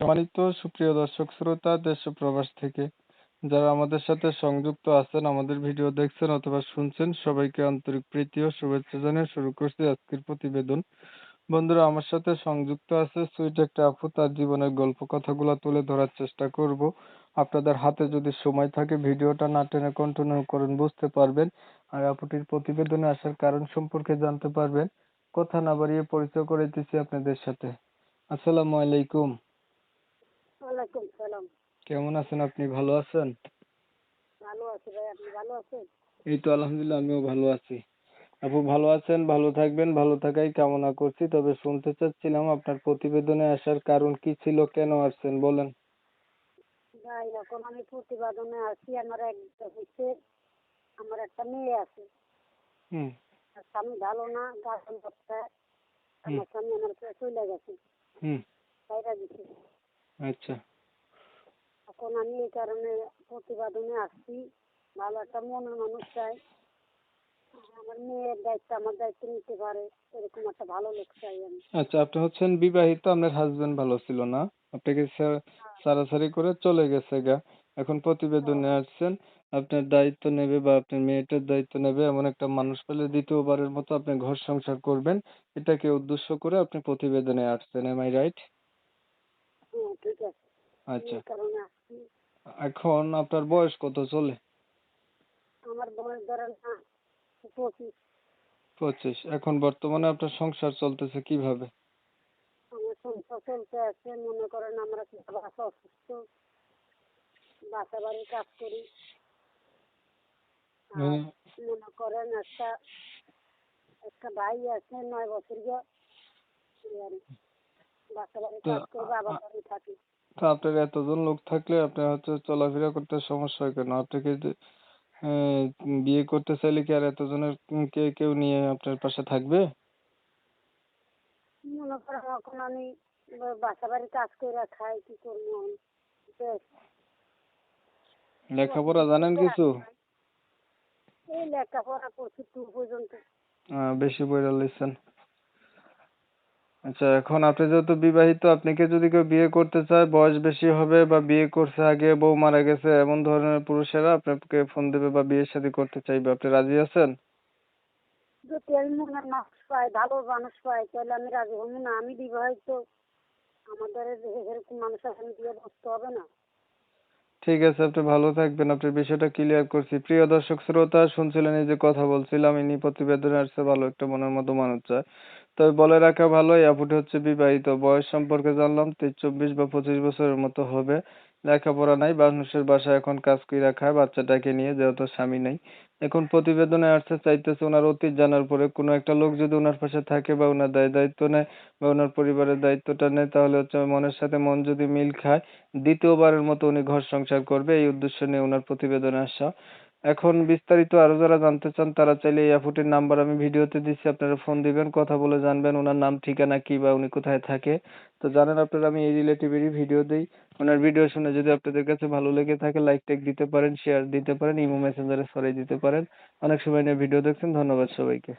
সম্মানিত সুপ্রিয় দর্শক শ্রোতা, দেশ ও প্রবাস থেকে যারা আমাদের সাথে সংযুক্ত আছেন, আমাদের ভিডিও দেখছেন অথবা শুনছেন, সবাইকে আন্তরিক প্রীতি ও শুভেচ্ছা জানিয়ে শুরু করছি আজকের প্রতিবেদন। বন্ধুরা, আমার সাথে সংযুক্ত আছে সুইট একটা আপু, তার জীবনের গল্প কথাগুলো তুলে ধরার চেষ্টা করব। আপনাদের হাতে যদি সময় থাকে, ভিডিওটা না টেনে কন্টিনিউ করেন, বুঝতে পারবেন। আর আপুটির প্রতিবেদনে আসার কারণ সম্পর্কে জানতে পারবেন। কথা না বাড়িয়ে পরিচয় করে দিচ্ছি আপনাদের সাথে। আসসালামু আলাইকুম। ওয়ালাইকুম সালাম। কেমন আছেন আপনি? ভালো আছেন? ভালো আছি ভাই আপনি ভালো আছেন? এই তো আলহামদুলিল্লাহ আমিও ভালো আছি। আপু ভালো আছেন? ভালো থাকবেন ভালো থাকাই কামনা করছি। তবে শুনতে চাচ্ছিলাম আপনার প্রতিবেদনে আসার কারণ কি ছিল কেন আসছেন বলেন। ভাই এখন আমি প্রতিবেদনে আছি আমার এক হচ্ছে আমার একটা মেয়ে আছে। হুম। স্বামী ভালো না গার্জেন করতে আমার স্বামী আমার চলে গেছে। হুম। বাইরে দিচ্ছে আচ্ছা। এখন আমি এই কারণে প্রতিবেদনে আসছি। ভালো একটা মনের মানুষ চাই। আমার মেয়ের দায়িত্ব আমার দায়িত্ব নিতে পারে এরকম একটা ভালো লোক চাই আমি। আচ্ছা আপনি হচ্ছেন বিবাহিত আপনার হাজবেন্ড ভালো ছিল না। আপনাকে ছা- ছাড়াছাড়ি করে চলে গেছে গা। এখন প্রতিবেদনে আসছেন। আপনার দায়িত্ব নেবে বা আপনার মেয়েটার দায়িত্ব নেবে এমন একটা মানুষ পেলে দ্বিতীয়বারের মতো আপনি ঘর সংসার করবেন। এটাকে উদ্দেশ্য করে আপনি প্রতিবেদনে আসছেন এম আই রাইট হ্যাঁ ঠিক আছে। আচ্ছা। এখন আপনার বয়স কত চলে? আমার বয়স ধরেন পঁচিশ। পঁচিশ। এখন বর্তমানে আপনার সংসার চলতেছে কীভাবে? আমার সংসার চলতে আছে মনে করেন আমরা একটা বাসা অসুস্থ বাসা বাড়ির কাজ করি। মনে করেন একটা একটা ভাই আছে নয় বছর বাসা বাড়ির কাজ করি বাবা বাড়ি থাকি। তো আপনার এতজন লোক থাকলে আপনার হচ্ছে চলাফেরা করতে সমস্যা হয় কেন? আপনাকে যে বিয়ে করতে চাইলে কি আর এতজনের কে কেউ নিয়ে আপনার পাশে থাকবে? মনে করেন এখন আমি বাসা বাড়ির কাজ করে খাই কি করব লেখাপড়া জানেন কিছু? এই লেখাপড়া করছি টু পর্যন্ত। বেশি বইরা লিখছেন। আচ্ছা এখন আপনি যেহেতু বিবাহিত আপনাকে যদি কেউ বিয়ে করতে চায় বয়স বেশি হবে বা বিয়ে করছে আগে বউ মারা গেছে এমন ধরনের পুরুষেরা আপনাকে ফোন দেবে বা বিয়ে শাদী করতে চাইবে। আপনি রাজি আছেন? যদি আমি মনের মানুষ পাই ভালো মানুষ পাই তাহলে আমি রাজি হব না। আমি বিবাহিত আমাদের এরকম মানুষ এখন বিয়ে বসতে হবে না। ঠিক আছে আপনি ভালো থাকবেন। আপনার বিষয়টা ক্লিয়ার করছি। প্রিয় দর্শক শ্রোতা শুনছিলেন এই যে কথা বলছিলাম ইনি প্রতিবেদনে আসছে ভালো একটা মনের মতো মানুষ চায়। তবে বলে রাখা ভালো আপুটি হচ্ছে বিবাহিত। বয়স সম্পর্কে জানলাম তেইশ চব্বিশ বা পঁচিশ বছরের মতো হবে। লেখাপড়া নাই, মানুষের বাসায় এখন কাজ করে খায়, বাচ্চাটাকে নিয়ে যেহেতু স্বামী নেই। এখন প্রতিবেদনে আসছে চাইতেছে ওনার অতীত জানার পরে। কোনো একটা লোক যদি ওনার পাশে থাকে বা ওনার দায় দায়িত্ব নেয় বা ওনার পরিবারের দায়িত্বটা নেয়, তাহলে হচ্ছে মনের সাথে মন যদি মিল খায়, দ্বিতীয়বারের মতো উনি ঘর সংসার করবে। এই উদ্দেশ্য নিয়ে ওনার প্রতিবেদনে আসা। এখন বিস্তারিত আরও যারা জানতে চান, তারা চাইলে এই আপুটির নাম্বার আমি ভিডিওতে দিচ্ছি। আপনারা ফোন দিবেন, কথা বলে জানবেন, ওনার নাম, ঠিকানা কি বা উনি কোথায় থাকে। তো জানেন আপনারা, আমি এই রিলেটিভেরই ভিডিও দিই। ওনার ভিডিও শুনে যদি আপনাদের কাছে ভালো লেগে থাকে লাইক টাইক দিতে পারেন শেয়ার দিতে পারেন ইমো মেসেঞ্জারে ছড়িয়ে দিতে পারেন। অনেক সময় নিয়ে ভিডিও দেখছেন, ধন্যবাদ সবাইকে।